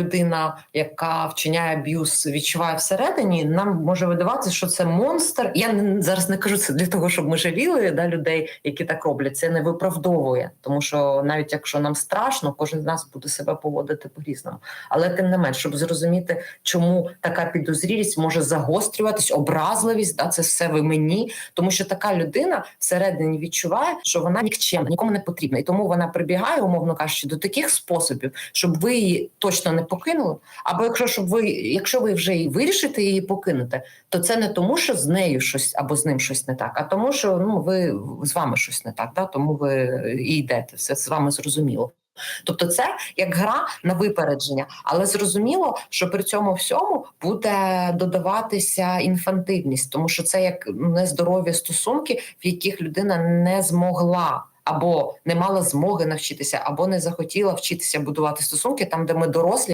людина, яка вчиняє аб'юз, відчуває всередині, нам може видаватися, що це монстр. Я не, зараз не кажу це для того, щоб ми жаліли да, людей, які так роблять. Це не виправдовує, тому що навіть якщо нам страшно, кожен з нас буде себе поводити по-різному. Але тим не менш, щоб зрозуміти, чому така підозрілість може загострюватись, образливість, да, це все ви мені, тому що така людина всередині відчуває, що вона нікчемна, нікому не потрібна, і тому вона прибігає, умовно кажучи, до таких способів, щоб ви її точно не покинули. Або якщо щоб ви, якщо ви вже і вирішите її покинути, то це не тому, що з нею щось або з ним щось не так, а тому, що ну ви з вами щось не так, да? тому ви і йдете. Все з вами зрозуміло. Тобто, це як гра на випередження, але зрозуміло, що при цьому всьому буде додаватися інфантильність, тому що це як нездорові стосунки, в яких людина не змогла. Або не мала змоги навчитися, або не захотіла вчитися будувати стосунки там, де ми дорослі.